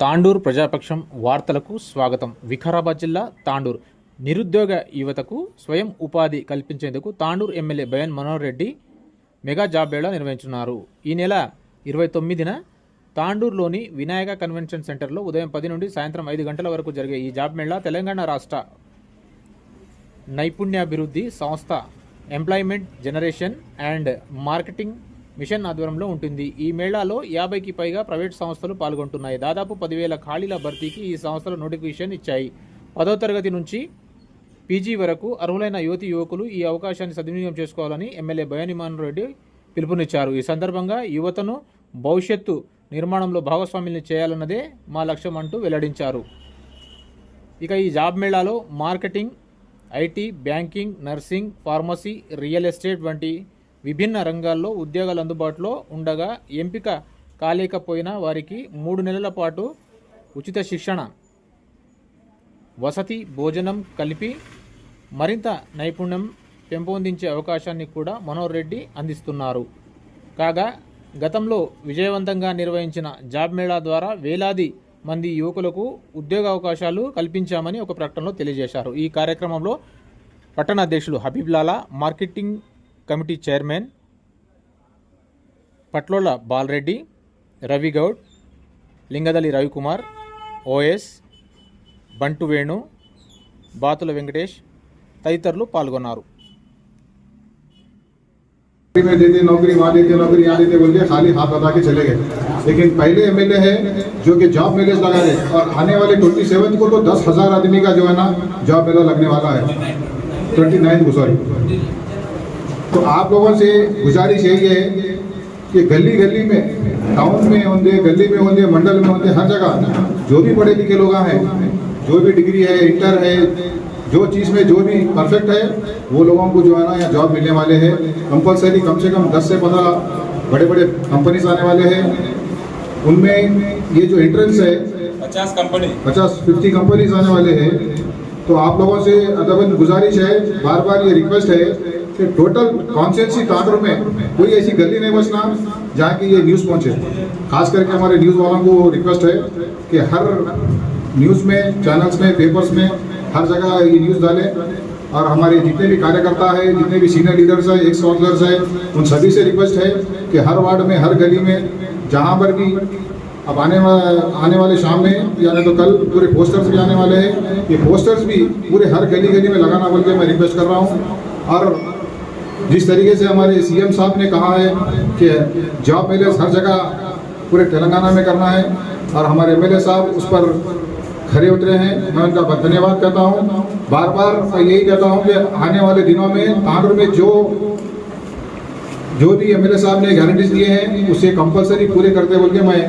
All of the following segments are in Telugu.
తాండూర్ ప్రజాపక్షం వార్తలకు స్వాగతం. వికారాబాద్ జిల్లా తాండూర్. నిరుద్యోగ యువతకు స్వయం ఉపాధి కల్పించేందుకు Tandur MLA Buyyani Manohar Reddy mega job mela నిర్వహించున్నారు. ఈ నెల ఇరవై తొమ్మిదిన తాండూరులోని వినాయక కన్వెన్షన్ సెంటర్లో ఉదయం పది నుండి సాయంత్రం ఐదు గంటల వరకు జరిగే ఈ జాబ్ మేళా తెలంగాణ రాష్ట్ర నైపుణ్యాభివృద్ధి సంస్థ employment generation and marketing mission ఆధ్వర్యంలో ఉంటుంది. ఈ మేళాలో యాభైకి పైగా ప్రైవేట్ సంస్థలు పాల్గొంటున్నాయి. దాదాపు పదివేల ఖాళీల భర్తీకి ఈ సంస్థలు నోటిఫికేషన్ ఇచ్చాయి. పదో తరగతి నుంచి పీజీ వరకు అర్హులైన యువతి యువకులు ఈ అవకాశాన్ని సద్వినియోగం చేసుకోవాలని ఎమ్మెల్యే భయానిమాన్ రెడ్డి పిలుపునిచ్చారు. ఈ సందర్భంగా యువతను భవిష్యత్తు నిర్మాణంలో భాగస్వామ్యుల్ని చేయాలన్నదే మా లక్ష్యం అంటూ వెల్లడించారు. ఇక ఈ job మేళాలో marketing IT banking nursing pharmacy real estate వంటి విభిన్న రంగాల్లో ఉద్యోగాలు అందుబాటులో ఉండగా ఎంపిక కాలేకపోయినా వారికి మూడు నెలల పాటు ఉచిత శిక్షణ వసతి భోజనం కలిపి మరింత నైపుణ్యం పెంపొందించే అవకాశాన్ని కూడా మనోహర్ రెడ్డి అందిస్తున్నారు. కాగా గతంలో విజయవంతంగా నిర్వహించిన జాబ్ మేళా ద్వారా వేలాది మంది యువకులకు ఉద్యోగ అవకాశాలు కల్పించామని ఒక ప్రకటనలో తెలియజేశారు. ఈ కార్యక్రమంలో పట్టణ అధ్యక్షులు Habib Lala marketing committee chairman Patlola Balareddy Ravi Goud Lingadali Ravikumar OS Bantu Venu Batula Venkatesh తదితరులు పాల్గొన్నారు नौकरी में देते नौकरी वहाँ देते नौकरी यहाँ देते बोल के खाली हाथ बता के चले गए लेकिन पहले एमएलए है जो कि जॉब मेले लगा रहे और आने वाले ट्वेंटी सेवन को तो दस हजार आदमी का जो है ना जॉब मेला लगने वाला है ट्वेंटी नाइन को सॉरी तो आप लोगों से गुजारिश यही है कि गली गली में टाउन में होंगे गली में होंगे मंडल में होंगे हर जगह जो भी पढ़े लिखे लोग हैं जो भी डिग्री है इंटर है जो चीज़ में जो भी परफेक्ट है वो लोगों को जो है ना यहाँ जॉब मिलने वाले हैं। कंपलसरी कम से कम 10 से 15 बड़े बड़े कंपनीज़ आने वाले हैं। उनमें ये जो एंट्रेंस है पचास कंपनी पचास फिफ्टी कंपनीज़ आने वाले हैं। तो आप लोगों से अदबन गुजारिश है बार बार ये रिक्वेस्ट है टोटल कॉन्सेंसी तांडर में कोई ऐसी गली नहीं बचना जहाँ की ये न्यूज़ पहुँचे। खास करके हमारे न्यूज़ वालों को रिक्वेस्ट है कि हर न्यूज़ में चैनल्स में पेपर्स में हर जगह ये न्यूज़ डालें। और हमारे जितने भी कार्यकर्ता है, जितने भी सीनियर लीडर्स है एक्स ऑफिसर्स है, उन सभी से रिक्वेस्ट है कि हर वार्ड में, हर गली में, जहाँ पर भी अब आने वाले आने वाले शाम में, या नहीं तो कल पूरे पोस्टर्स भी आने वाले हैं। ये पोस्टर्स भी पूरे हर गली गली में लगाना बोल के मैं रिक्वेस्ट कर रहा हूँ। और जिस तरीके से हमारे सीएम साहब ने कहा है कि जॉब मेले हर जगह पूरे तेलंगाना में करना है और हमारे एमएलए साहब उस पर खड़े उतरे हैं। मैं उनका बहुत धन्यवाद कहता हूँ। बार बार मैं यही कहता हूँ कि आने वाले दिनों में, तांडुर में जो जो भी एमएलए साहब ने गारंटीज दिए हैं, उसे कंपलसरी पूरे करते बोल के मैं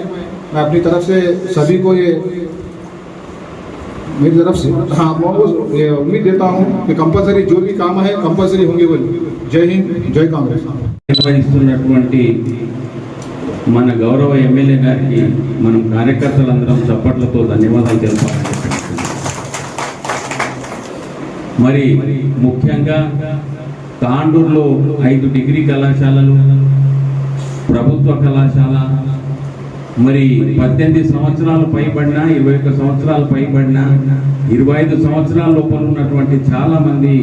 मैं अपनी तरफ़ से सभी को ये, मेरी तरफ़ से हाँ ये उम्मीद देता हूँ कि कंपलसरी जो भी काम है कंपलसरी होंगे बोल। నిర్వహిస్తున్నటువంటి మన గౌరవ ఎమ్మెల్యే గారికి మనం కార్యకర్తలందరం చప్పట్లతో ధన్యవాదాలు తెలుపాలి మరి ముఖ్యంగా తాండూరులో ఐదు డిగ్రీ కళాశాలలు ప్రభుత్వ కళాశాల మరి పద్దెనిమిది సంవత్సరాలు పైబడిన ఇరవై ఒక్క సంవత్సరాలు పైబడిన ఇరవై ఐదు సంవత్సరాల లోపల ఉన్నటువంటి చాలా మంది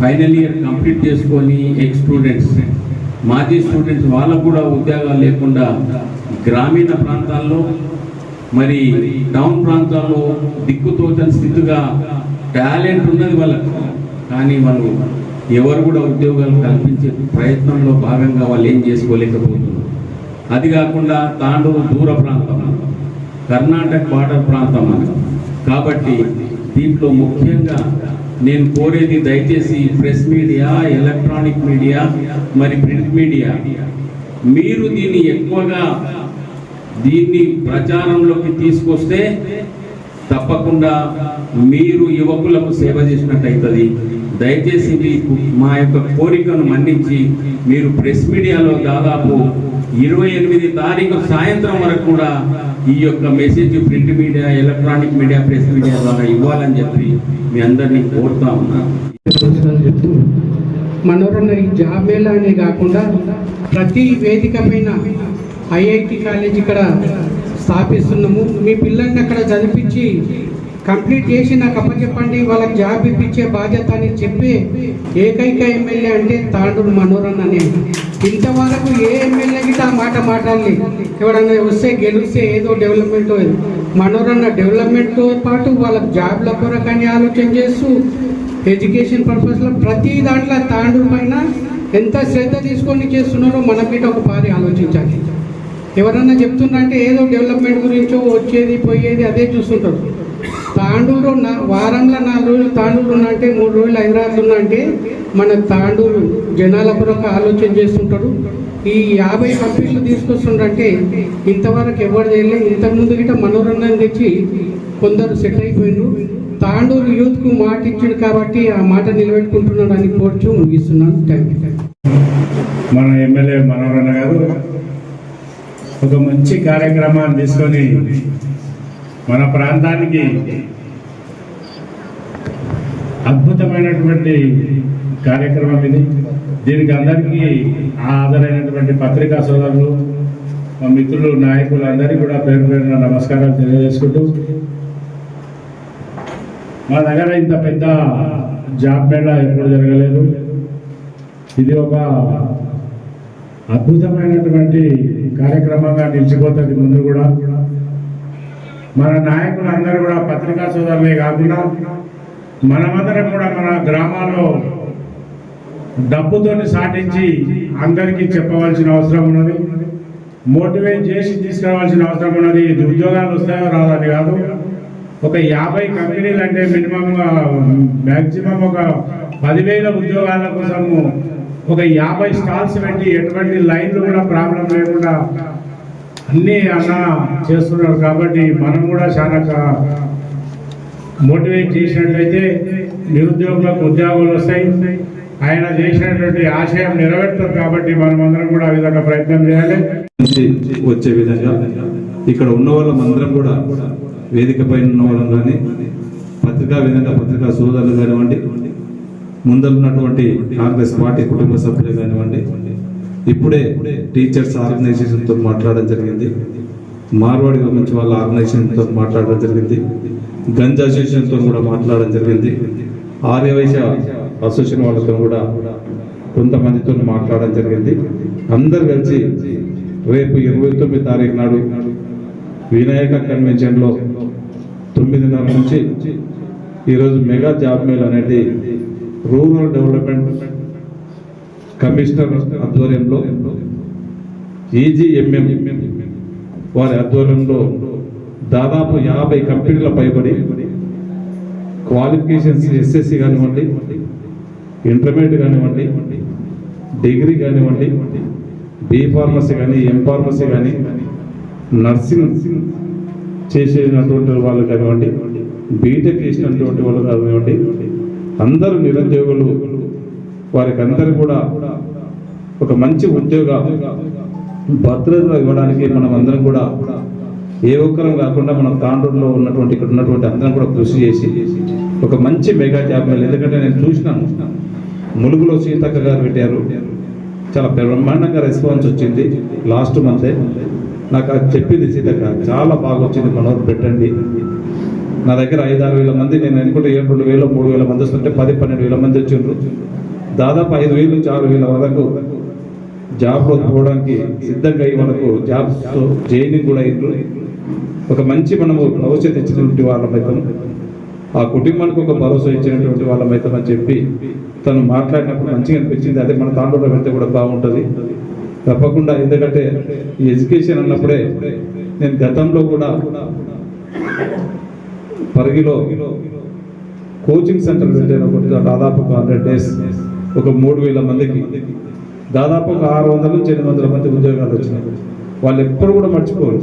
ఫైనల్ ఇయర్ కంప్లీట్ చేసుకొని ఎక్స్ స్టూడెంట్స్ మాజీ స్టూడెంట్స్ వాళ్ళకు కూడా ఉద్యోగాలు లేకుండా గ్రామీణ ప్రాంతాల్లో మరి టౌన్ ప్రాంతాల్లో దిక్కుతోచని స్థితిగా టాలెంట్ ఉన్నది వాళ్ళకు. కానీ వాళ్ళు ఎవరు కూడా ఉద్యోగాలు కల్పించే ప్రయత్నంలో భాగంగా వాళ్ళు ఏం చేసుకోలేకపోతున్నారు. అది కాకుండా తాండూరు దూర ప్రాంతం కర్ణాటక బార్డర్ ప్రాంతం అని కాబట్టి దీంట్లో ముఖ్యంగా నేను కోరేది దయచేసి ప్రెస్ మీడియా ఎలక్ట్రానిక్ మీడియా మరి ప్రింట్ మీడియా. మీరు దీన్ని ఎక్కువగా దీన్ని ప్రచారంలోకి తీసుకొస్తే తప్పకుండా మీరు యువకులకు సేవ చేసినట్టయితుంది దయచేసి మీకు మా యొక్క కోరికను మన్నించి మీరు ప్రెస్ మీడియాలో దాదాపు ఇరవై ఎనిమిది తారీఖు సాయంత్రం వరకు కూడా ఈ యొక్క message print media electronic media press media ద్వారా ఇవ్వాలని చెప్పి మీ అందరినీ కోరుతా ఉన్నాను మనోరణ ఈ జాబ్ మేళా అనే కాకుండా ప్రతి వేదిక పైన ఐఐటి కాలేజ్ ఇక్కడ స్థాపిస్తున్నాము. మీ పిల్లల్ని అక్కడ చదివించి కంప్లీట్ చేసి నాకు అప్పచెప్పండి వాళ్ళకి జాబ్ ఇప్పించే బాధ్యత అని చెప్పే ఏకైక ఎమ్మెల్యే అంటే తాండూరు మనోరన్ అనే ఇంతవరకు ఏ ఎమ్మెల్యే గిట్ట ఆ మాట మాట్లాడలే. ఎవడన్నా వస్తే గెలిస్తే ఏదో డెవలప్మెంట్ మనోరన్న డెవలప్మెంట్తో పాటు వాళ్ళ జాబ్ల కొరకని ఆలోచన చేస్తూ ఎడ్యుకేషన్ పర్పస్లో ప్రతి దాంట్లో తాండూరు పైన ఎంత శ్రద్ధ తీసుకొని చేస్తున్నారో మనం గిట్ట ఒక పారి ఆలోచించాలి. ఎవరన్నా చెప్తున్నారంటే ఏదో డెవలప్మెంట్ గురించో వచ్చేది పోయేది అదే చూస్తుంటారు. తాండూరు నా వారంలో నాలుగు రోజులు తాండూరు ఉన్నా అంటే మూడు రోజులు హైదరాబాద్ ఉన్నా అంటే మన తాండూరు జనాల కొరకు ఆలోచన చేస్తుంటాడు. ఈ యాభై కంపెనీలు తీసుకొస్తుండంటే ఇంతవరకు ఎవరు చేయలేదు ఇంతకుముందు గిట్ట మనోరంజన్ తెచ్చి కొందరు సెట్ అయిపోయిండ్రు తాండూరు యూత్కు మాట ఇచ్చాడు కాబట్టి ఆ మాట నిలబెట్టుకుంటున్నాడు అని కోర్చు ముగిస్తున్నాను. థ్యాంక్ యూ మన ఎమ్మెల్యే మనోరణ గారు ఒక మంచి కార్యక్రమాన్ని తీసుకొని మన ప్రాంతానికి అద్భుతమైనటువంటి కార్యక్రమం ఇది. దీనికి అందరికీ ఆదరైనటువంటి పత్రికా సోదరులు మా మిత్రులు నాయకులు అందరికీ కూడా పేరు పేరున నమస్కారాలు తెలియజేసుకుంటూ మా దగ్గర ఇంత పెద్ద జాబ్ మేళా ఎప్పుడు జరగలేదు. ఇది ఒక అద్భుతమైనటువంటి కార్యక్రమంగా నిలిచిపోతుంది ముందు కూడా. మన నాయకులు అందరూ కూడా పత్రికా సోదరులే కాకుండా మనమందరం కూడా మన గ్రామాల్లో డబ్బుతోని సాటించి అందరికీ చెప్పవలసిన అవసరం ఉన్నది. మోటివేట్ చేసి తీసుకురావాల్సిన అవసరం ఉన్నది. ఇది ఉద్యోగాలు వస్తాయో రాదని కాదు. ఒక యాభై కంపెనీలు అంటే మినిమంగా మ్యాక్సిమం ఒక పదివేల ఉద్యోగాల కోసము ఒక యాభై స్టాల్స్ పెట్టి ఎటువంటి లైన్లు కూడా ప్రాబ్లం లేకుండా అన్నీ అన్న చేస్తున్నారు. కాబట్టి మనం కూడా చాలా మోటివేట్ చేసినట్లయితే నిరుద్యోగులకు ఉద్యోగాలు వస్తాయి. ఆయన చేసినటువంటి ఆశయం నెరవేరుతుంది కాబట్టి మనమందరం కూడా ఆ విధంగా ప్రయత్నం చేయాలి. వచ్చే విధంగా ఇక్కడ ఉన్న వాళ్ళందరం కూడా వేదిక పైన ఉన్న వాళ్ళం కానీ పత్రికా విధంగా పత్రికా సోదరులు కానివ్వండి ముందరున్నటువంటి కాంగ్రెస్ పార్టీ కుటుంబ సభ్యులు కానివ్వండి ఇప్పుడే టీచర్స్ ఆర్గనైజేషన్తో మాట్లాడడం జరిగింది. మార్వాడి గురించి వాళ్ళ ఆర్గనైజేషన్తో మాట్లాడడం జరిగింది. గంజ్ అసోసియేషన్తో కూడా మాట్లాడడం జరిగింది. ఆర్యవైశ్య అసోసియేషన్ వాళ్ళతో కూడా కొంతమందితో మాట్లాడడం జరిగింది. అందరు కలిసి రేపు ఇరవై తొమ్మిది తారీఖు నాడు వినాయక కన్వెన్షన్లో తొమ్మిదిన్నర నుంచి ఈరోజు మెగా జాబ్ మేల్ అనేది రూరల్ డెవలప్మెంట్ కమిషనర్ ఆధ్వర్యంలో ఈజీఎంఎం వారి ఆధ్వర్యంలో దాదాపు యాభై కంపెనీల పైబడి క్వాలిఫికేషన్స్ ఎస్ఎస్సి కానివ్వండి ఇంటర్మీడియట్ కానివ్వండి డిగ్రీ కానివ్వండి బీఫార్మసీ కానీ ఎం ఫార్మసీ కానీ నర్సింగ్ చేసేటటువంటి వాళ్ళు కానివ్వండి బీటెక్ చేసినటువంటి వాళ్ళు కానివ్వండి అందరూ నిరుద్యోగులు. వారికి అందరూ కూడా ఒక మంచి ఉద్యోగ భద్రత ఇవ్వడానికి మనం అందరం కూడా ఏ ఒక్కరం కాకుండా మనం తాండూరులో ఉన్నటువంటి ఇక్కడ ఉన్నటువంటి అందరం కూడా కృషి చేసి ఒక మంచి మెగా జాబ్ ఎందుకంటే నేను చూసినాను. ములుగులో సీతక్క గారు పెట్టారు. చాలా బ్రహ్మాండంగా రెస్పాన్స్ వచ్చింది లాస్ట్ మంతే. నాకు అది చెప్పింది సీతక్క. చాలా బాగా వచ్చింది మనోరు పెట్టండి. నా దగ్గర ఐదు ఆరు వేల మంది నేను అనుకుంటే ఏడు రెండు వేలు మూడు వేల మంది వస్తుంటే పది పన్నెండు వేల మంది వచ్చిండ్రు. దాదాపు ఐదు వేలు నుంచి ఆరు వేల వరకు జాబ్లో పోవడానికి సిద్ధంగా అయ్యి మనకు జాబ్స్ జైనింగ్ కూడా అయిండ్రు. ఒక మంచి మనము భవిష్యత్తు ఇచ్చినటువంటి వాళ్ళమైతాం ఆ కుటుంబానికి ఒక భరోసా ఇచ్చినటువంటి వాళ్ళమైతాం అని చెప్పి తను మాట్లాడినప్పుడు మంచిగా అనిపించింది. అదే మన తాండూరులో వెళ్తే కూడా బాగుంటుంది. తప్పకుండా ఎందుకంటే ఈ ఎడ్యుకేషన్ అన్నప్పుడే నేను గతంలో కూడా పరిగిలో కోచింగ్ సెంటర్ పెట్టాను. ఒకటి దాదాపు ఒక హండ్రెడ్ డేస్ ఒక మూడు వేల మందికి. దాదాపు ఒక ఆరు వందల నుంచి ఎనిమిది వందల మంది ఉద్యోగాలు వచ్చినాయి. వాళ్ళు ఎప్పుడు కూడా మర్చిపోరు.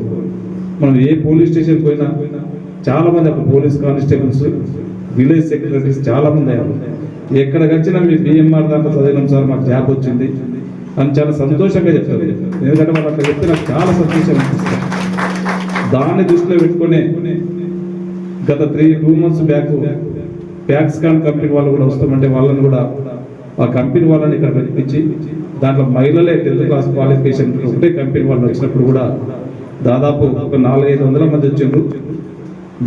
మనం ఏ పోలీస్ స్టేషన్ పోయినా చాలా మంది అప్పుడు పోలీస్ కానిస్టేబుల్స్ విలేజ్ సెక్రటరీస్ చాలా మంది అయ్యారు. ఎక్కడికి వచ్చినా మీ బిఎంఆర్ దాంట్లో చదివినాం సార్ మాకు జాబ్ వచ్చింది అని చాలా సంతోషంగా చెప్తారు ఎందుకంటే వాళ్ళు అట్లా చెప్తే నాకు చాలా సంతోషం అనిపిస్తుంది. దాన్ని దృష్టిలో పెట్టుకునే గత three two months back Foxconn company వాళ్ళు కూడా వస్తామంటే వాళ్ళని కూడా ఆ కంపెనీ వాళ్ళని ఇక్కడ పిలిపించి దాంట్లో మహిళలే టెన్త్ క్లాస్ క్వాలిఫికేషన్ ఒకటే కంపెనీ వాళ్ళు వచ్చినప్పుడు కూడా దాదాపు ఒక నాలుగైదు వందల మంది వచ్చిండ్రు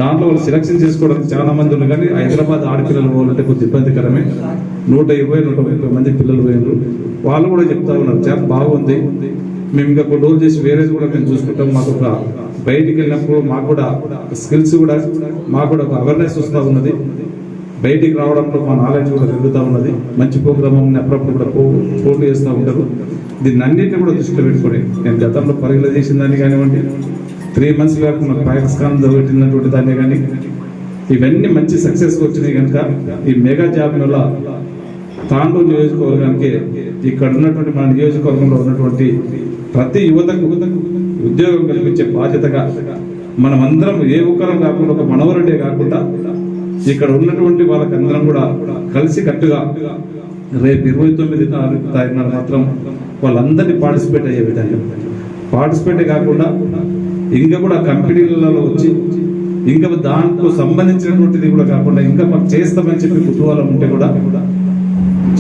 దాంట్లో వాళ్ళు సెలక్షన్ చేసుకోవడానికి చాలా మంది ఉన్నారు కానీ హైదరాబాద్ ఆడపిల్లలు పోవాలంటే కొద్ది ఇబ్బందికరమే. నూట ఇరవై నూట ముప్పై మంది పిల్లలు పోయినారు. వాళ్ళు కూడా చెప్తా ఉన్నారు చాలా బాగుంది. మేము ఇంకా కొన్ని రోజులు చేసి వేరేది కూడా మేము చూసుకుంటాం. మాకు ఒక బయటికి వెళ్ళినప్పుడు మాకు కూడా స్కిల్స్ కూడా మాకు కూడా ఒక అవేర్నెస్ వస్తూ ఉన్నది. బయటికి రావడంలో మా నాలెడ్జ్ కూడా పెరుగుతూ ఉన్నది. మంచి ప్రోగ్రామ్ అప్పుడప్పుడు కూడా పో పోటీ చేస్తూ ఉంటారు. దీన్ని అన్నింటినీ కూడా దృష్టిలో పెట్టుకొని నేను గతంలో పరిగణ చేసిన దాన్ని కానివ్వండి త్రీ మంత్స్ వరకు మన పాకిస్తాన్ దొరికినటువంటి దాన్ని కానీ ఇవన్నీ మంచి సక్సెస్ వచ్చినాయి కనుక ఈ మెగా జాబ్ వల్ల తాండూరు నియోజకవర్గానికి ఇక్కడ ఉన్నటువంటి మన నియోజకవర్గంలో ఉన్నటువంటి ప్రతి యువతకు ఉద్యోగం కల్పించే బాధ్యతగా మనం అందరం ఏ ఒక్కరం కాకుండా ఒక మనవరుడే కాకుండా ఇక్కడ ఉన్నటువంటి వాళ్ళకి అందరం కూడా కలిసి కట్టుగా రేపు ఇరవై తొమ్మిది తారీఖున మాత్రం వాళ్ళందరినీ పార్టిసిపేట్ అయ్యే విధంగా. పార్టిసిపేట్ కాకుండా ఇంకా కూడా కంపెనీలలో వచ్చి ఇంకా దాంట్లో సంబంధించినటువంటిది కూడా కాకుండా ఇంకా మాకు చేస్తామని చెప్పి కుతూహలం ఉంటే కూడా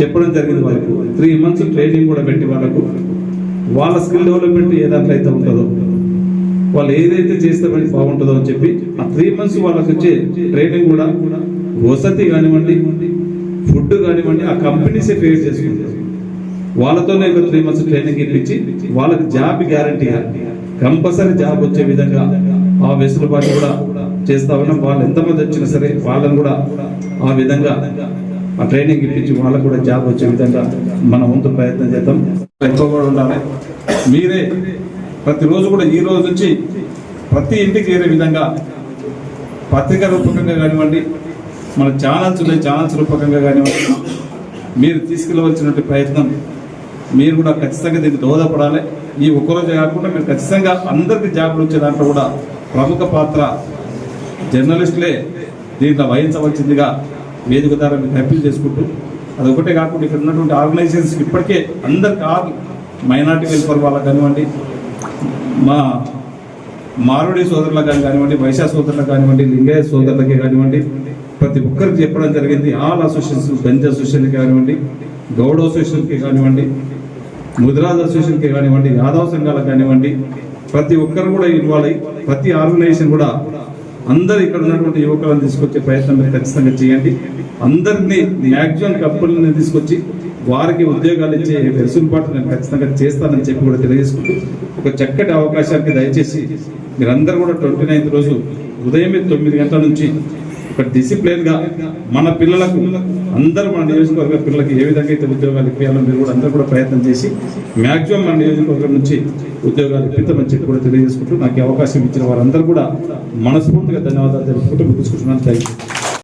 చెప్పడం జరిగింది వాళ్ళకు. త్రీ మంత్స్ ట్రైనింగ్ కూడా పెట్టి వాళ్ళకు. వాళ్ళ స్కిల్ డెవలప్మెంట్ ఏ దాంట్లో అయితే ఉంటుందో వాళ్ళు ఏదైతే చేస్తే మనకి బాగుంటుందో అని చెప్పి ఆ త్రీ మంత్స్ వాళ్ళకి వచ్చే ట్రైనింగ్ కూడా వసతి కానివ్వండి ఫుడ్ కానివ్వండి ఆ కంపెనీసే పే చేసుకుంటారు. వాళ్ళతోనే ఒక త్రీ మంత్స్ ట్రైనింగ్ ఇప్పించి వాళ్ళకి జాబ్ గ్యారంటీ కంపల్సరీ జాబ్ వచ్చే విధంగా ఆ వెసులుబాటు కూడా చేస్తా ఉన్నాం వాళ్ళు ఎంతమంది వచ్చినా సరే వాళ్ళని కూడా ఆ విధంగా ఆ ట్రైనింగ్ ఇప్పించి వాళ్ళకు కూడా జాబ్ వచ్చే విధంగా మన వంతు ప్రయత్నం చేద్దాం. ఎక్కువ కూడా ఉండాలి. మీరే ప్రతిరోజు కూడా ఈ రోజు నుంచి ప్రతి ఇంటికి చేరే విధంగా పత్రిక రూపకంగా కానివ్వండి మన ఛానల్స్ ఉన్నాయి ఛానల్స్ రూపకంగా కానివ్వండి మీరు తీసుకెళ్ళవలసినటువంటి ప్రయత్నం మీరు కూడా ఖచ్చితంగా దీనికి దోహదపడాలి. ఈ ఒక్కరోజు కాకుండా మీరు ఖచ్చితంగా అందరికీ జాబులు వచ్చే దాంట్లో కూడా ప్రముఖ పాత్ర జర్నలిస్టులే దీంట్లో వహించవలసిందిగా వేదిక ద్వారా మీకు అప్పీల్ చేసుకుంటూ అది ఒకటే కాకుండా ఇక్కడ ఉన్నటువంటి ఆర్గనైజేషన్స్ ఇప్పటికే అందరికి ఆరు మైనార్టీ వెల్ఫేర్ వాళ్ళకి కానివ్వండి మా మారుడి సోదరులకు కానీ కానివ్వండి వైశ్య సోదరులకు కానివ్వండి లింగయ్య సోదరులకి కానివ్వండి ప్రతి ఒక్కరికి చెప్పడం జరిగింది. ఆల్ అసోసియేషన్స్ బెంచ్ అసోసియేషన్కి కానివ్వండి గౌడ అసోసియేషన్కి కానివ్వండి ముద్రాజ్ అసోసియేషన్కి కానివ్వండి యాదవ సంఘాలకు కానివ్వండి ప్రతి ఒక్కరు కూడా ఇన్వాల్వ్ అయ్యి ప్రతి ఆర్గనైజేషన్ కూడా అందరు ఇక్కడ ఉన్నటువంటి యువకులను తీసుకొచ్చే ప్రయత్నం మీరు ఖచ్చితంగా చేయండి. అందరినీ మ్యాక్సిమం కప్పులను తీసుకొచ్చి వారికి ఉద్యోగాలు ఇచ్చే వెసులుబాటు నేను ఖచ్చితంగా చేస్తానని చెప్పి కూడా తెలియజేసుకుంటూ ఒక చక్కటి అవకాశానికి దయచేసి మీరందరూ కూడా ట్వంటీ నైన్త్ రోజు ఉదయం తొమ్మిది గంటల నుంచి ఒక డిసిప్లిన్గా మన పిల్లలకు అందరూ మన నియోజకవర్గ పిల్లలకి ఏ విధంగా అయితే ఉద్యోగాలు ఇప్పించాలో మీరు కూడా అందరూ కూడా ప్రయత్నం చేసి మ్యాక్సిమం మన నియోజకవర్గం నుంచి ఉద్యోగాలు ఇప్పిద్దామని చెప్పి కూడా తెలియజేసుకుంటూ నాకు అవకాశం ఇచ్చిన వారందరూ కూడా మనస్ఫూర్తిగా ధన్యవాదాలు తెలుపుకుంటూ ముగించుకుంటున్నాను. Thank you